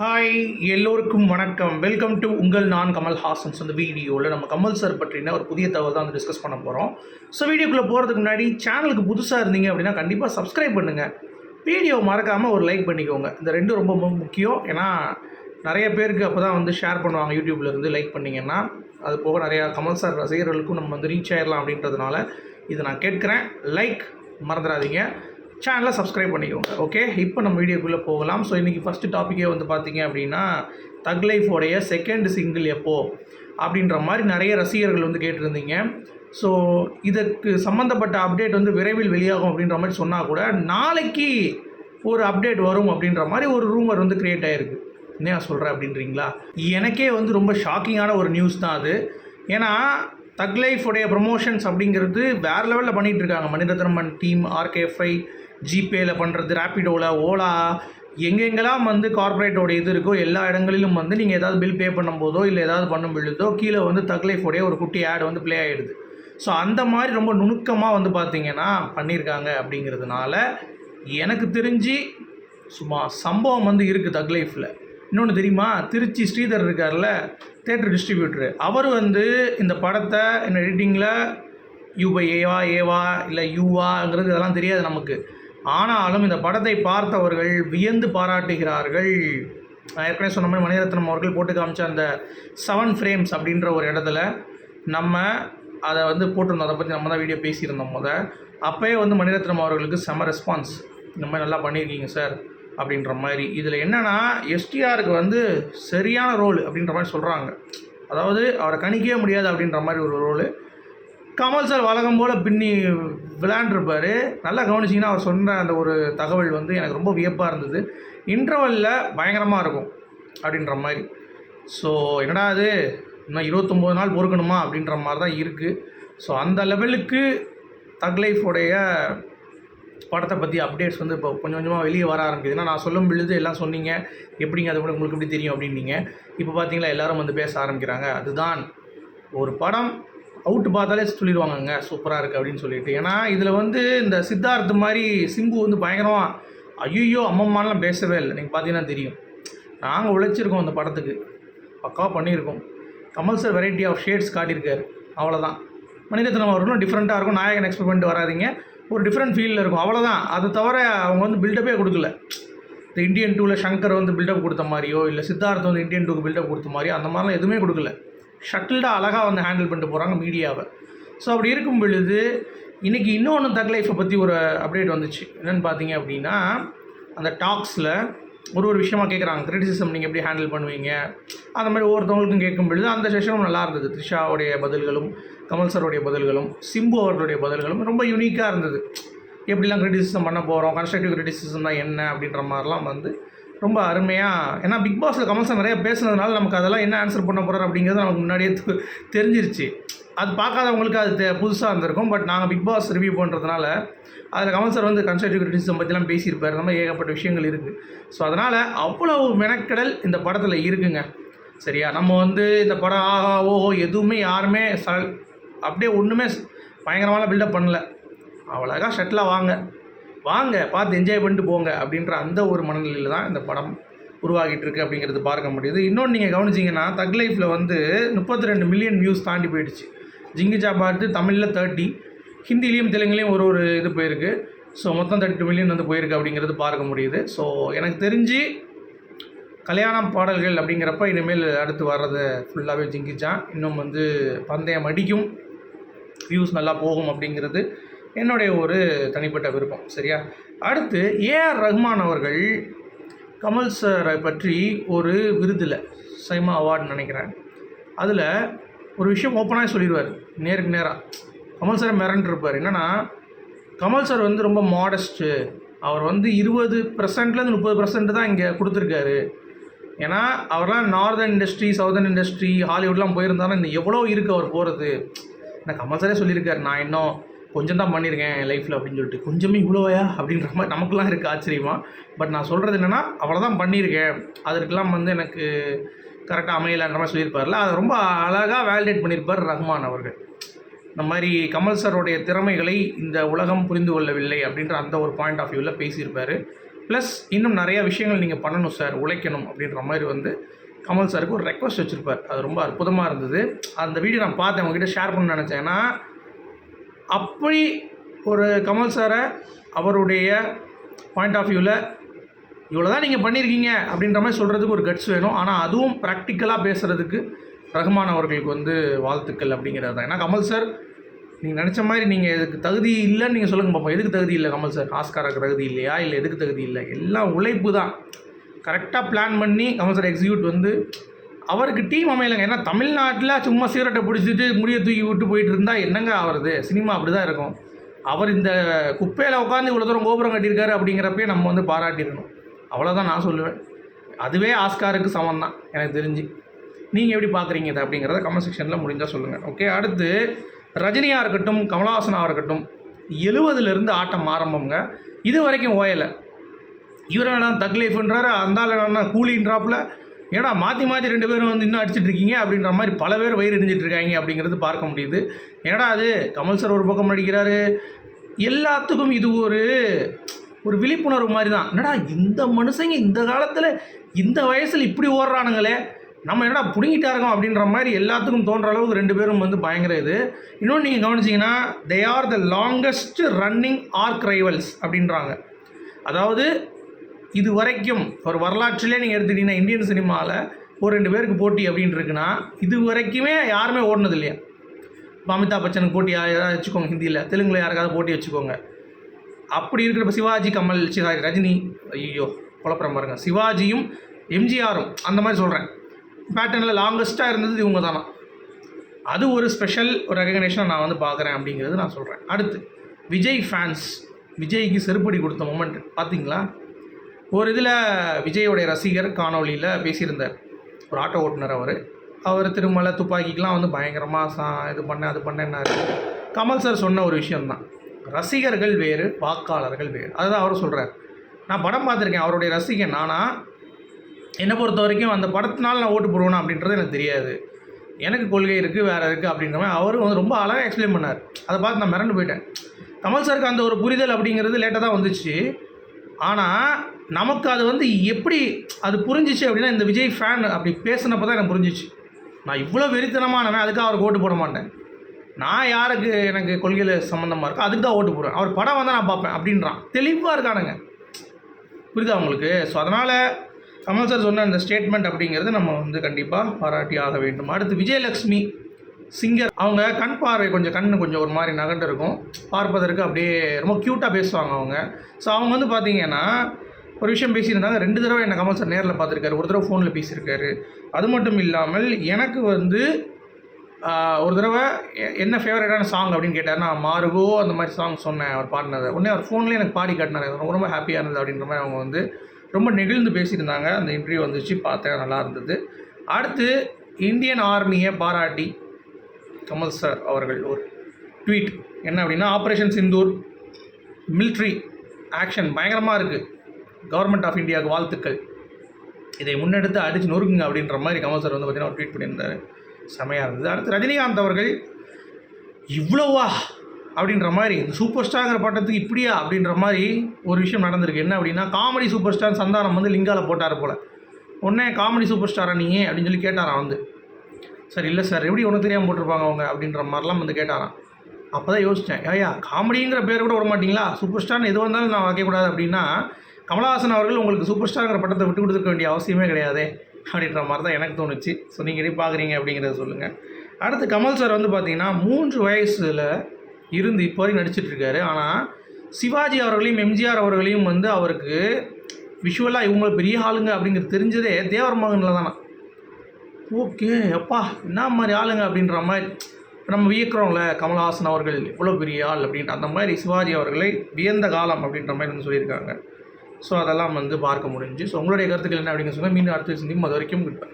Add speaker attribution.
Speaker 1: Hi எல்லோருக்கும் வணக்கம். Welcome to உங்கள் நான் கமல் ஹாசன்ஸ். அந்த வீடியோவில் நம்ம கமல் சார் பற்றின ஒரு புதிய தகவல் தான் வந்து டிஸ்கஸ் பண்ண போகிறோம் ஸோ வீடியோக்குள்ளே போகிறதுக்கு முன்னாடி சேனலுக்கு புதுசாக இருந்தீங்க அப்படின்னா கண்டிப்பாக சப்ஸ்கிரைப் பண்ணுங்கள் வீடியோ மறக்காமல் ஒரு லைக் பண்ணிக்கோங்க. இந்த ரெண்டும் ரொம்ப முக்கியம். ஏன்னா நிறைய பேருக்கு அப்போ தான் வந்து ஷேர் பண்ணுவாங்க யூடியூப்ல இருந்து லைக் பண்ணிங்கன்னா. அது போக நிறையா கமல் சார் ரசிகர்களுக்கும் நம்ம வந்து ரீச் ஆயிடலாம் அப்படின்றதுனால இதை நான் கேட்குறேன். லைக் மறந்துடாதீங்க. சேனலை சப்ஸ்கிரைப் பண்ணிக்கோங்க ஓகே இப்போ நம்ம வீடியோக்குள்ளே போகலாம். ஸோ இன்றைக்கி ஃபஸ்ட்டு டாப்பிக்கே வந்து பார்த்தீங்க அப்படின்னா தக் லைஃபோடைய செகண்ட் சிங்கிள் எப்போ? அப்படின்ற மாதிரி நிறைய ரசிகர்கள் வந்து கேட்டிருந்தீங்க. ஸோ இதற்கு சம்மந்தப்பட்ட அப்டேட் வந்து விரைவில் வெளியாகும் அப்படின்ற மாதிரி சொன்னால் கூட நாளைக்கு ஒரு அப்டேட் வரும் அப்படின்ற மாதிரி ஒரு ரூமர் வந்து க்ரியேட் ஆகிருக்கு என்ன சொல்கிறேன் அப்படின்றீங்களா? எனக்கே வந்து ரொம்ப ஷாக்கிங்கான ஒரு நியூஸ் தான் அது. ஏன்னா தக்லைஃபுடைய ப்ரொமோஷன்ஸ் அப்படிங்கிறது வேறு லெவலில் பண்ணிகிட்டு இருக்காங்க. மணிரத்னமன் டீம் ஆர்கேஎஃப்ஐ ஜிபேயில் பண்ணுறது ரேப்பிடோவில் ஓலா எங்கெங்கெல்லாம் வந்து கார்ப்பரேட்டோட இது இருக்கோ எல்லா இடங்களிலும் வந்து நீங்கள் ஏதாவது பில் பே பண்ணும்போதோ இல்லை ஏதாவது பண்ணும் பொழுதோ கீழே வந்து தக்லைஃபுடைய ஒரு குட்டி ஆட் வந்து ப்ளே ஆகிடுது ஸோ அந்த மாதிரி ரொம்ப நுணுக்கமாக வந்து பார்த்தீங்கன்னா பண்ணியிருக்காங்க அப்படிங்கிறதுனால எனக்கு தெரிஞ்சு சும்மா சம்பவம் வந்து இருக்குது தக் லைஃப்பில் இன்னொன்று தெரியுமா? திருச்சி ஸ்ரீதர் இருக்கார்ல தேட்டர் டிஸ்ட்ரிபியூட்டரு அவர் வந்து இந்த படத்தை இந்த எடிட்டிங்கில் யூ பை ஏவா ஏவா இல்லை யூவாங்கிறது இதெல்லாம் தெரியாது நமக்கு. ஆனாலும் இந்த படத்தை பார்த்தவர்கள் வியந்து பாராட்டுகிறார்கள். நான் ஏற்கனவே சொன்ன மாதிரி மணிரத்னம் அவர்கள் போட்டு காமிச்ச அந்த செவன் ஃப்ரேம்ஸ் அப்படின்ற ஒரு இடத்துல நம்ம அதை வந்து போட்டிருந்தோம். அதை பற்றி நம்ம தான் வீடியோ பேசியிருந்தோம் முத. அப்போயே வந்து மணிரத்னம் அவர்களுக்கு செம ரெஸ்பான்ஸ் இந்த மாதிரி நல்லா பண்ணியிருக்கீங்க சார் அப்படின்ற மாதிரி. இதில் என்னென்னா எஸ்டிஆருக்கு வந்து சரியான ரோல் அப்படின்ற மாதிரி சொல்கிறாங்க அதாவது அவரை கணிக்கவே முடியாது அப்படின்ற மாதிரி ஒரு ரோலு கமல் சார் வழக்கம் போல் பின்னி விளையாண்டுருப்பார். நல்லா கவனிச்சிங்கன்னா அவர் சொன்ன அந்த ஒரு தகவல் வந்து எனக்கு ரொம்ப வியப்பாக இருந்தது. இன்டர்வலில் பயங்கரமாக இருக்கும் அப்படின்ற மாதிரி. ஸோ என்னடா அது இன்னும் இருபத்தொம்போது நாள் பொறுக்கணுமா அப்படின்ற மாதிரி தான் இருக்குது ஸோ அந்த லெவலுக்கு தக்லைஃபுடைய படத்தை பற்றி அப்டேட்ஸ் வந்து இப்போ கொஞ்சம் கொஞ்சமாக வெளியே வர ஆரம்பிக்குதுன்னா நான் சொல்லும் பொழுது எல்லாம் சொன்னீங்க. எப்படிங்க அது கூட உங்களுக்கு எப்படி தெரியும் அப்படின்னீங்க. இப்போ பார்த்தீங்களா எல்லாரும் வந்து பேச ஆரம்பிக்கிறாங்க. அதுதான் ஒரு படம் அவுட் பார்த்தாலே சொல்லிடுவாங்கங்க. சூப்பராக இருக்குது அப்படின்னு சொல்லிட்டு. ஏன்னா இதில் வந்து இந்த சித்தார்த் மாதிரி சிம்பு வந்து பயங்கரமாக ஐயோ அம்மம்மாலாம் பேசவே இல்லை. நீங்கள் பார்த்தீங்கன்னா தெரியும். நாங்கள் உழைச்சிருக்கோம் அந்த படத்துக்கு. பக்காவாக பண்ணியிருக்கோம். Kamal sir variety of shades காட்டியிருக்காரு. அவ்வளோதான் மணிரத்னம் அவர்களும் டிஃப்ரெண்ட்டாக இருக்கும். நாயகன் எக்ஸ்பெக்ட் பண்ணிட்டு வராதீங்க. ஒரு டிஃப்ரெண்ட் ஃபீலில் இருக்கும். அவ்வளோதான் அதை தவிர அவங்க வந்து பில்டப்பே கொடுக்கல. இந்த இந்தியன் டூவில் சங்கர் வந்து பில்டப் கொடுத்த மாதிரியோ இல்லை சித்தார்த் வந்து இந்தியன் டூக்கு பில்டப் கொடுத்த மாதிரியோ அந்த மாதிரிலாம் எதுவுமே கொடுக்கல. ஷட்டில்டாக அழகாக வந்து ஹேண்டில் பண்ணிட்டு போகிறாங்க மீடியாவை ஸோ அப்படி இருக்கும் பொழுது இன்றைக்கி இன்னொன்று தக் லைஃப்பை பற்றி ஒரு அப்டேட் வந்துச்சு. என்னென்னு பார்த்தீங்க அப்படின்னா அந்த டாக்ஸில் ஒரு ஒரு விஷயமா கேட்குறாங்க கிரிட்டிசிசம் நீங்கள் எப்படி ஹேண்டில் பண்ணுவீங்க? அந்த மாதிரி ஒவ்வொருத்தவங்களுக்கும் கேட்கும் பொழுது அந்த செஷனும் நல்லா இருந்தது. த்ரிஷாவுடைய பதில்களும் கமல் சருடைய பதில்களும் சிம்பு அவர்களுடைய பதில்களும் ரொம்ப யூனிக்காக இருந்தது. எப்படிலாம் கிரிட்டிசிசம் பண்ண போகிறோம் கன்ஸ்ட்ரக்டிவ் கிரிட்டிசிசம் தான் என்ன அப்படின்ற மாதிரிலாம் வந்து ரொம்ப அருமையாக ஏன்னா பிக் பாஸில் கமல் சார் நிறைய பேசுனதுனால நமக்கு அதெல்லாம் என்ன ஆன்சர் பண்ண போகிறார் அப்படிங்கிறது நமக்கு முன்னாடியே தெ- தெரிஞ்சிருச்சு. அது பார்க்காதவங்களுக்கு அது தெ- புதுசாக இருந்திருக்கும் பட் நாங்கள் பிக் பாஸ் ரிவ்யூ பண்ணுறதுனால அதில் கமல் சார் வந்து கன்ஸ்ட்ரக்டிவ் கிரிட்டிசம் பற்றிலாம் பேசியிருப்பார். நம்ம ஏகப்பட்ட விஷயங்கள் இருக்குது ஸோ அதனால் அவ்வளவு மெனக்கடல் இந்த படத்தில் இருக்குங்க. சரியா? நம்ம வந்து இந்த படம் ஆஹா ஓஹோ எதுவுமே யாருமே ச அப்படியே ஒன்றுமே பயங்கரமான பில்டப் பண்ணல. அவ்வளோக்கா ஷட்டிலாக வாங்க. வாங்க பார்த்து என்ஜாய் பண்ணிட்டு போங்க அப்படின்ற அந்த ஒரு மனநிலையில் தான் இந்த படம் உருவாகிட்டு இருக்கு அப்படிங்கிறது பார்க்க முடியுது. இன்னொன்று நீங்கள் கவனிச்சிங்கன்னா தக் லைஃப்பில் வந்து முப்பத்தி ரெண்டு மில்லியன் வியூஸ் தாண்டி போயிடுச்சு. ஜிங்கிஜா பாட்டு தமிழில் தேர்ட்டி ஹிந்திலையும் தெலுங்குலேயும் ஒரு ஒரு இது போயிருக்கு. ஸோ மொத்தம் தேர்ட்டி டூ மில்லியன் வந்து போயிருக்கு அப்படிங்கிறது பார்க்க முடியுது. ஸோ எனக்கு தெரிஞ்சு கல்யாணம் பாடல்கள் அப்படிங்கிறப்ப இனிமேல் அடுத்து வர்றது ஃபுல்லாகவே ஜிங்கிச்சான் இன்னும் வந்து பந்தயம் அடிக்கும். வியூஸ் நல்லா போகும் அப்படிங்கிறது என்னுடைய ஒரு தனிப்பட்ட விருப்பம். சரியா? அடுத்து ஏஆர் ரஹ்மான் அவர்கள் கமல் சாரை பற்றி ஒரு விருதில் சைமா அவார்டு நினைக்கிறேன். அதில் ஒரு விஷயம் ஓப்பனாக சொல்லிடுவார். நேருக்கு நேராக கமல் சார் மிரண்டிருப்பார். என்னென்னா கமல் சார் வந்து ரொம்ப மாடஸ்ட்டு அவர் வந்து இருபது பர்சன்ட்லேருந்து முப்பது பர்சன்ட் தான் இங்கே கொடுத்துருக்காரு. ஏன்னா அவர்லாம் நார்தர்ன் இண்டஸ்ட்ரி சவுதர்ன் இண்டஸ்ட்ரி ஹாலிவுட்லாம் போயிருந்தாலும் இந்த எவ்வளோ இருக்குது அவர் போகிறது நான் கமல் சாரே சொல்லியிருக்காரு நான் இன்னும் கொஞ்சம் தான் பண்ணியிருக்கேன் என் லைஃப்பில் அப்படின்னு சொல்லிட்டு. கொஞ்சமே இவ்வளோயா அப்படின்ற மாதிரி நமக்குலாம் இருக்குது ஆச்சரியமாக பட் நான் சொல்கிறது என்னென்னா அவ்வளோதான் பண்ணியிருக்கேன். அதற்கெல்லாம் வந்து எனக்கு கரெக்டாக அமையலான்ற மாதிரி சொல்லியிருப்பார்ல. அதை ரொம்ப அழகாக வேலிடேட் பண்ணியிருப்பார் ரஹ்மான் அவர்கள். இந்த மாதிரி கமல் சருடைய திறமைகளை இந்த உலகம் புரிந்து கொள்ளவில்லை அப்படின்ற அந்த ஒரு பாயிண்ட் ஆஃப் வியூவில் பேசியிருப்பார். ப்ளஸ் இன்னும் நிறையா விஷயங்கள் நீங்கள் பண்ணணும் சார் உழைக்கணும் அப்படின்ற மாதிரி வந்து கமல் சாருக்கு ஒரு ரெக்வஸ்ட் வச்சுருப்பார். அது ரொம்ப அற்புதமாக இருந்தது. அந்த வீடியோ நான் பார்த்தேன் உங்ககிட்ட ஷேர் பண்ண நினச்சேன்னா அப்படி ஒரு கமல் சாரை அவருடைய பாயிண்ட் ஆஃப் வியூவில் இவ்வளோ தான் நீங்கள் பண்ணியிருக்கீங்க அப்படின்ற மாதிரி சொல்கிறதுக்கு ஒரு கட்ஸ் வேணும். ஆனால் அதுவும் ப்ராக்டிக்கலாக பேசுகிறதுக்கு ரஹ்மான் அவர்களுக்கு வந்து வாழ்த்துக்கள் அப்படிங்கிறது தான். ஏன்னா கமல் சார் நீங்கள் நினச்ச மாதிரி நீங்கள் இதுக்கு தகுதி இல்லைன்னு நீங்கள் சொல்லுங்கள் பார்ப்போம் எதுக்கு தகுதி இல்லை கமல் சார் ஆஸ்காராக்கு தகுதி இல்லையா? இல்லை எதுக்கு தகுதி இல்லை? எல்லாம் உழைப்பு தான். கரெக்டாக பிளான் பண்ணி கமல் சார் எக்ஸிக்யூட் வந்து அவருக்கு டீம் அமையலைங்க. ஏன்னா தமிழ்நாட்டில் சும்மா சிகரெட்டை பிடிச்சிட்டு முடியை தூக்கி விட்டு போயிட்டு இருந்தால் என்னங்க ஆகிறது சினிமா அப்படி தான் இருக்கும். அவர் இந்த குப்பையில் உட்காந்து இவ்வளோ தூரம் கோபுரம் கட்டியிருக்காரு அப்படிங்கிறப்பே நம்ம வந்து பாராட்டிடணும். அவ்வளோதான் நான் சொல்லுவேன். அதுவே ஆஸ்காருக்கு சமம் தான் எனக்கு தெரிஞ்சு. நீங்கள் எப்படி பார்க்குறீங்க இது அப்படிங்கிறத கமெண்ட் செக்ஷனில் முடிஞ்சால் சொல்லுங்கள் ஓகே அடுத்து ரஜினியாக இருக்கட்டும் கமலஹாசனாக இருக்கட்டும் எழுவதுலேருந்து ஆட்டம் ஆரம்பங்க இது வரைக்கும் ஓயலை. இவர் என்ன தக்லீஃப்ன்றாரு அந்த என்ன கூலின்றாப்புல ஏடா மாற்றி மாற்றி ரெண்டு பேரும் வந்து இன்னும் அடிச்சுட்டு இருக்கீங்க அப்படின்ற மாதிரி பல பேர் வயிறு எரிஞ்சிட்டு இருக்காங்க அப்படிங்கிறது பார்க்க முடியுது. ஏடா அது கமல் சார் ஒரு பக்கம் நடிக்கிறாரு. எல்லாத்துக்கும் இது ஒரு ஒரு விழிப்புணர்வு மாதிரி தான் என்னடா இந்த மனுஷங்க இந்த காலத்தில் இந்த வயசில் இப்படி ஓடுறானுங்களே? நம்ம என்னடா பிடுங்கிட்டா இருக்கோம் அப்படின்ற மாதிரி எல்லாத்துக்கும் தோன்ற அளவுக்கு ரெண்டு பேரும் வந்து பயங்கர இது. இன்னொன்று நீங்கள் கவனிச்சிங்கன்னா they are the longest running arch rivals அப்படின்றாங்க. அதாவது இது வரைக்கும் ஒரு வரலாற்றிலே நீங்கள் எடுத்துக்கிட்டீங்கன்னா இந்தியன் சினிமாவில் ஒரு ரெண்டு பேருக்கு போட்டி அப்படின்ட்டு இருக்குன்னா இது வரைக்குமே யாருமே ஓடினது இல்லையா? இப்போ அமிதாப் பச்சனுக்கு போட்டி யாராவது வச்சுக்கோங்க ஹிந்தியில். தெலுங்கில் யாருக்காவது போட்டி வச்சுக்கோங்க. அப்படி இருக்கிறப்ப சிவாஜி கமல் சிவாஜி ரஜினி ஐயோ குழப்பம் பாருங்க. சிவாஜியும் எம்ஜிஆரும் அந்த மாதிரி சொல்கிறேன் பேட்டர்னில் லாங்கஸ்ட்டாக இருந்தது இவங்க தானா. அது ஒரு ஸ்பெஷல் ஒரு ரெகக்னேஷனை நான் வந்து பார்க்குறேன் அப்படிங்கிறது நான் சொல்கிறேன் அடுத்து விஜய் ஃபேன்ஸ் விஜய்க்கு செருப்படி கொடுத்த மூமெண்ட் பார்த்தீங்களா ஒரு இதில் விஜயோடைய ரசிகர் காணொளியில் பேசியிருந்தார். ஒரு ஆட்டோ ஓட்டுநர் அவர். அவர் திருமலை துப்பாக்கிக்கெலாம் வந்து பயங்கரமாக சா இது பண்ண அது பண்ணேன்னாரு. கமல் சார் சொன்ன ஒரு விஷயந்தான் ரசிகர்கள் வேறு வாக்காளர்கள் வேறு. அதுதான் அவர் சொல்கிறார் நான் படம் பார்த்துருக்கேன். அவருடைய ரசிகன் ஆனால் என்னை பொறுத்த வரைக்கும் அந்த படத்தினால நான் ஓட்டு போடுவேனா அப்படின்றது எனக்கு தெரியாது. எனக்கு கொள்கை இருக்குது வேறு இருக்குது அப்படின்ற மாதிரி அவரும் வந்து ரொம்ப அழகாக எக்ஸ்பிளைன் பண்ணார். அதை பார்த்து நான் மிரண்டு போயிட்டேன். கமல் சாருக்கு அந்த ஒரு புரிதல் அப்படிங்கிறது லேட்டாக தான் வந்துச்சு. ஆனால் நமக்கு அது வந்து எப்படி அது புரிஞ்சிச்சு அப்படின்னா இந்த விஜய் ஃபேன் அப்படி பேசினப்போ தான் எனக்கு புரிஞ்சிச்சு. நான் இவ்வளோ வெறித்தனமானவன் அதுக்காக அவருக்கு ஓட்டு போட மாட்டேன். நான் யாருக்கு எனக்கு கொள்கையில் சம்மந்தமாக இருக்கோ அதுக்கு தான் ஓட்டு போடுவேன். அவர் படம் வந்தால் நான் பார்ப்பேன் அப்படின்றான். தெளிவாக இருக்கானுங்க. புரியுதா உங்களுக்கு? ஸோ அதனால் கமல் சார் சொன்ன அந்த ஸ்டேட்மெண்ட் அப்படிங்கிறது நம்ம வந்து கண்டிப்பாக பாராட்டி ஆக வேண்டும். அடுத்து விஜயலக்ஷ்மி சிங்கர் அவங்க கண் பார்வை கொஞ்சம் கண்ணு கொஞ்சம் ஒரு மாதிரி நகண்டு இருக்கும். பார்ப்பதற்கு அப்படியே ரொம்ப க்யூட்டாக பேசுவாங்க அவங்க. ஸோ அவங்க வந்து பார்த்தீங்கன்னா ஒரு விஷயம் பேசியிருந்தாங்க. ரெண்டு தடவை என்னை கமல் சார் நேரில் பார்த்துருக்காரு ஒரு தடவை ஃபோனில் பேசியிருக்காரு. அது மட்டும் இல்லாமல் எனக்கு வந்து ஒரு தடவை எ- என்ன ஃபேவரட்டான சாங் அப்படின்னு கேட்டார் நான் மாறுகோ அந்த மாதிரி சாங் சொன்னேன் அவர் பாடினது. உடனே அவர் ஃபோன்லேயே எனக்கு பாடி காட்டினார். எனக்கு ரொம்ப ரொம்ப ஹாப்பியாக இருந்தது அப்படின்ற மாதிரி அவங்க வந்து ரொம்ப நெகிழ்ந்து பேசியிருந்தாங்க. அந்த இன்டர்வியூ வந்துச்சு பார்த்தேன் நல்லா இருந்தது. அடுத்து இந்தியன் ஆர்மியை பாராட்டி கமல் சார் அவர்கள் ஒரு ட்வீட் என்ன அப்படின்னா ஆப்ரேஷன் சிந்தூர் மிலிட்ரி ஆக்ஷன் பயங்கரமாக இருக்குது கவர்மெண்ட் ஆஃப் இந்தியாவுக்கு வாழ்த்துக்கள். இதை முன்னெடுத்து அடித்து நொறுக்குங்க அப்படின்ற மாதிரி கமல் சார் வந்து பார்த்தீங்கன்னா ஒரு ட்வீட் பண்ணியிருந்தார். செமையாக இருந்தது. அடுத்து ரஜினிகாந்த் அவர்கள் இவ்வளோவா? அப்படின்ற மாதிரி இந்த சூப்பர் ஸ்டாருங்கிற பட்டத்துக்கு இப்படியா? அப்படின்ற மாதிரி ஒரு விஷயம் நடந்திருக்கு. என்ன அப்படின்னா காமெடி சூப்பர் ஸ்டார் சந்தானம் வந்து லிங்கால போட்டார் போல். உடனே காமெடி சூப்பர் ஸ்டாரா நீ அப்படின்னு சொல்லி கேட்டாராம் வந்து. சார் இல்லை சார் எப்படி ஒன்று தெரியாமல் போட்டிருப்பாங்க அவங்க? அப்படின்ற மாதிரிலாம் வந்து கேட்டாராம். அப்போ தான் யோசித்தேன் ஐயா காமெடிங்கிற பேர் கூட விட மாட்டிங்களா? சூப்பர் ஸ்டார்னு எது வந்தாலும் நான் வைக்கக்கூடாது. அப்படின்னா கமலஹாசன் அவர்கள் உங்களுக்கு சூப்பர் ஸ்டாருங்கிற பட்டத்தை விட்டு கொடுத்துருக்க வேண்டிய அவசியமே கிடையாதே. அப்படின்ற மாதிரி தான் எனக்கு தோணுச்சு. ஸோ நீங்கள் எப்படி பார்க்குறீங்க அப்படிங்கிறத சொல்லுங்கள் அடுத்து கமல் சார் வந்து பார்த்தீங்கன்னா மூன்று வயசில் இருந்து இப்போ வரைக்கும் நடிச்சிட்ருக்காரு ஆனால் சிவாஜி அவர்களையும் எம்ஜிஆர் அவர்களையும் வந்து அவருக்கு விஷுவலாக இவங்க பெரிய ஆளுங்க அப்படிங்கிறது தெரிஞ்சதே தேவர் மகனில் தானே? ஓகே அப்பா என்ன மாதிரி ஆளுங்க அப்படின்ற மாதிரி. நம்ம வியக்கிறோம்ல கமல்ஹாசன் அவர்கள் இவ்வளோ பெரிய ஆள் அப்படின்ட்டு. அந்த மாதிரி சிவாஜி அவர்களை வியந்த காலம் அப்படின்ற மாதிரி வந்து சொல்லியிருக்காங்க. ஸோ அதெல்லாம் வந்து பார்க்க முடிஞ்சு ஸோ உங்களுடைய கருத்துக்கள் என்ன அப்படின்னு சொன்னால் மீண்டும் அடுத்த சிந்தியும் அது வரைக்கும் கிட்ட